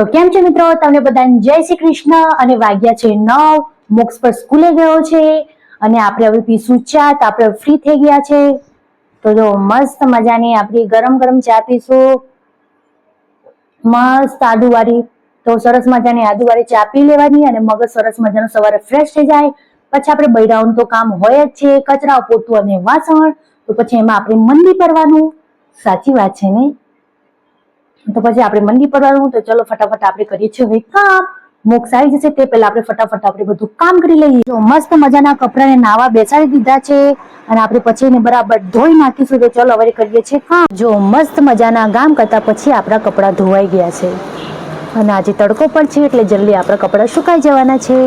તો કેમ છે મિત્રો? તમને બધાને જય શ્રી કૃષ્ણ અને વાગ્યા છે નવ. મોક્ષ પર સ્કૂલે ગયો છે અને આપણે હવે પીશું ચા તો આપણે ફ્રી થઈ ગયા છે. તો જો મસ્ત મજાની આપણી ગરમ ગરમ ચા પીશું. મસ્ત આદુવાળી. તો સરસ મજાની આદુવાળી ચા પી લેવાની અને મગજ સરસ મજાનું સવારે ફ્રેશ થઈ જાય. પછી આપણે બૈરાઓનું તો કામ હોય જ છે કચરા પોતું અને વાસણ. તો પછી એમાં આપણે મંદી કરવાનું સાચી વાત છે ને? તો પછી આપણે મંદી પડવાનું તો ચલો ફટાફટ આપણે કરીએ છીએ હવે કામ મોક્ષ આવી જશે તે પહેલા આપણે ફટાફટ આપણે બધું કામ કરી લઈએ. તો મસ્ત મજાના કપડાને નાવા બેસાડી દીધા છે અને આપણે પછી એને બરાબર ધોઈ નાખીશું તો ચલો હવે કરીએ છીએ કામ. જો મસ્ત મજાના કામ કરતા પછી આપણા કપડાં ધોવાઈ ગયા છે. અને આજે તડકો પણ છે એટલે જલ્દી આપણા કપડાં સુકાઈ જવાના છે.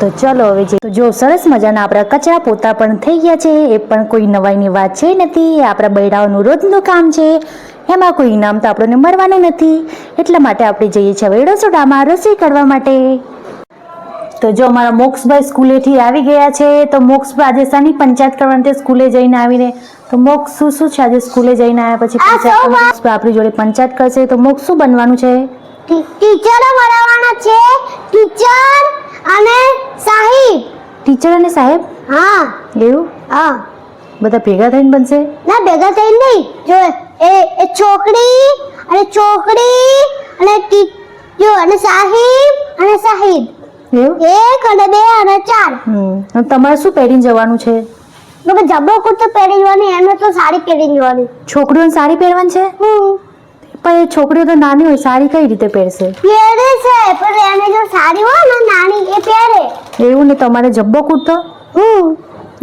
તો ચલો હવે જે જો સરસ મજાના આપણા કચરા પોતા પણ થઈ ગયા છે. એ પણ કોઈ નવાઈની વાત છે નથી. આપણા બૈરાઓનું રોજનું કામ છે. એમાં કોઈ ઇનામ તો આપણને મળવાનું નથી. એટલા માટે આપણે જઈએ છીએ હવે રસોડામાં રસોઈ કરવા માટે. તો જો અમારા મોક્ષભાઈ સ્કૂલેથી આવી ગયા છે તો મોક્ષભાઈ આજે શાની પંચાયત કરવાની તે સ્કૂલે જઈને આવીને. તો મોક્ષ શું શું છે આજે સ્કૂલે જઈને આવ્યા પછી પંચાયત આપણી જોડે પંચાયત કરશે તો મોક્ષ શું બનવાનું છે? ટીચરો બનાવવાના છે ટીચર અને સાહેબ. ટીચર અને સાહેબ? હા. એવું? હા. બધા ભેગા થઈને બનશે? ના ભેગા થઈને નહીં. જો એ એ છોકરી અને છોકરી અને જો અને સાહિબ અને સાહિબ. એક અને બે અને ચાર. હમ. તમારે શું પહેરીને જવાનું છે? તો કે જબ્બો કુર્તો પહેરી જવાની એમને તો સાડી પહેરી જવાની. છોકરીઓને સાડી પહેરવાની છે? હમ. પણ એ છોકરીઓ તો નાની હોય સાડી કઈ રીતે પહેરશે? પહેરે છે પણ એને જો સાડી હોય ને નાની એ પહેરે. એવું ને તમારે જબ્બો કુર્તો? હમ.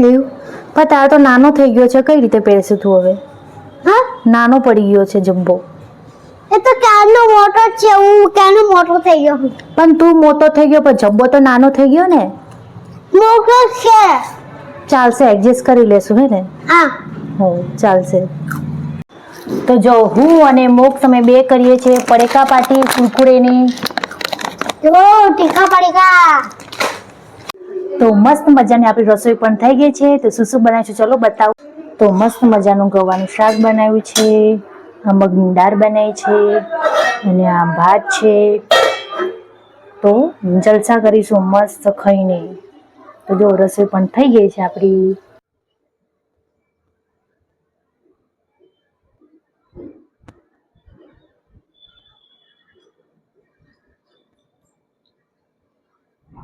એવું? પણ તારો તો નાનો થઈ ગયો છે કઈ રીતે પહેરશે તું હવે? નાનો પડી ગયો છે જબ્બો એ તો ક્યારનો મોટો છે હું ક્યારનો મોટો થઈ ગયો પણ તું મોટો થઈ ગયો પણ જબ્બો તો નાનો થઈ ગયો ને? મોટો છે. ચાલશે એડજસ્ટ કરી લેશું હે ને? હા. હો ચાલશે. તો જો હું અને મોક્ષ અમે બે કરીએ છીએ પડેકા પાટી કુરકુરેની. જો ટીકા પડેકા. તો મસ્ત મજાની આપણી રસોઈ પણ થઈ ગઈ છે. તો શું શું બનાવીશું? ચલો બતાવું. તો મસ્ત મજાનું ગવાનું શાક બનાવ્યું છે, આ મગની દાળ બનાવી છે, અને આ ભાત છે. તો જલસા કરીશું મસ્ત ખાઈને. તો જો રસોઈ પણ થઈ ગઈ છે આપણી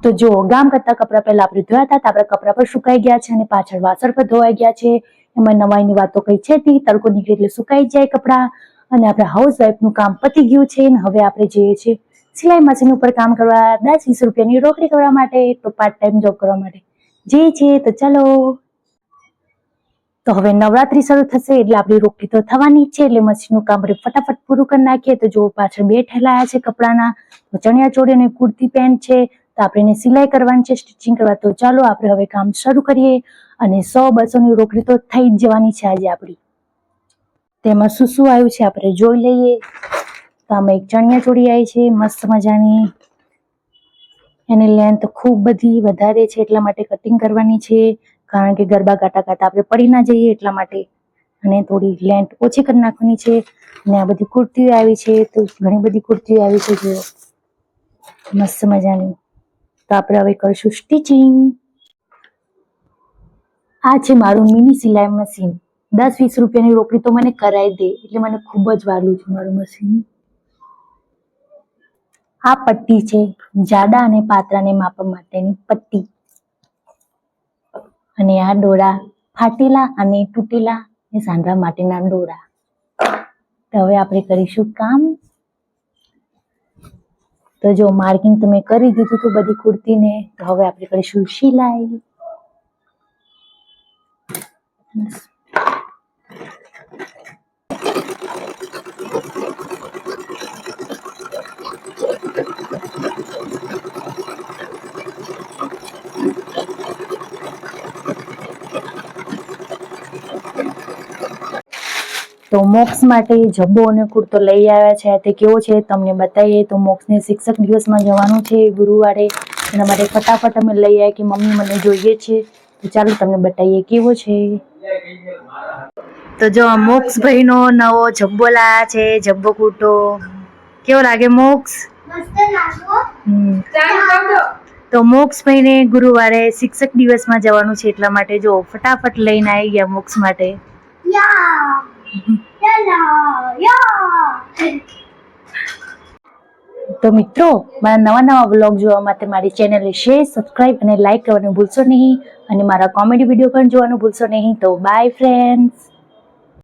તો જો ગામ કરતા કપડા પહેલા આપણે ધોયા હતા આપણા કપડા પણ સુકાઈ ગયા છે અને પાછળ વાસણ પણ ધોવાઈ ગયા છે. એમાં નવાઈની વાતો કઈ છે નહીં તડકો નીકળે એટલે સુકાઈ જાય કપડાં અને આપણા હાઉસનું કામ પતી ગયું છે ને હવે આપણે જઈએ છીએ સિલાઈ મશીન ઉપર કામ કરવા, દસ વીસ રૂપિયાની રોકડી કરવા માટે, તો પાર્ટ ટાઈમ જોબ કરવા માટે. જઈએ છીએ તો ચાલો. તો હવે નવરાત્રી શરૂ થશે એટલે આપણી રોકડી તો થવાની છે એટલે મશીનનું કામ આપણે ફટાફટ પૂરું કરી નાખીએ. તો જો પાછળ બે ઠેલાયા છે કપડાના, તો ચણિયા ચોળી અને કુર્તી પેન્ટ છે. તો આપણે એને સિલાઈ કરવાની છે, સ્ટિચિંગ કરવા. તો ચાલો આપણે હવે કામ શરૂ કરીએ. અને સો બસોની રોકડી તો થઈ જ જવાની છે આજે આપણી. તેમાં શું શું આવ્યું છે આપણે જોઈ લઈએ. તો આમાં એક ચણિયા ચોળી આવી છે, મસ્ત મજાની. એની લેન્થ ખૂબ બધી વધારે છે એટલા માટે કટિંગ કરવાની છે. કારણ કે ગરબા ગાતા ગાતા આપણે પડી ના જઈએ એટલા માટે. અને થોડી લેન્થ ઓછી કરી નાખવાની છે. અને આ બધી કુર્તીઓ આવી છે, તો ઘણી બધી કુર્તીઓ આવી છે જો મસ્ત મજાની. તો આપણે હવે કરશું સ્ટિચિંગ આ છે મારું મિની સિલાઈ મશીન દસ વીસ રૂપિયાની રોકડી તો મને કરાવી દે, એટલે મને ખૂબ જ વાલું છે મારું મશીન આ પટ્ટી છે, જાડા અને પાતળાને માપવા માટેની પટ્ટી. અને આ દોરા ફાટેલા અને તૂટેલા ને સાંધવા માટેના દોરા તો હવે આપણે કરીશું કામ. તો જો માર્કિંગ તમે કરી દીધું તો બધી કુર્તીને, તો હવે આપણે કરીશું સિલાઈ. તો મોક્ષ માટે જબ્બો અને કુર્તો લઈ આવ્યા છે. તે કેવો છે? તમને બતાવીએ. તો મોક્ષને શિક્ષક દિવસમાં જવાનું છે ગુરુવારે. એના માટે ફટાફટ અમે લઈ આવ્યા કે મમ્મી મને જોઈએ છે. તો ચાલો તમને બતાવીએ કેવો છે. તો જો મોક્ષભાઈનો નવો જબ્બો લાયા છે જબ્બો કુટો. કેવો લાગે મોક્ષ? તો મોક્ષ ભાઈને ગુરુવારે શિક્ષક દિવસમાં જવાનું છે એટલા માટે જો ફટાફટ લઈને આવી ગયા મોક્ષ માટે. યા. યા યા. તો મિત્રો, મારા નવા નવા વ્લોગ જોવા માટે મારી ચેનલને શેર સબસ્ક્રાઇબ અને લાઇક કરવાનું ભૂલશો નહીં. અને મારા કોમેડી વીડિયો પણ જોવાનું ભૂલશો નહીં. તો બાય ફ્રેન્ડ્સ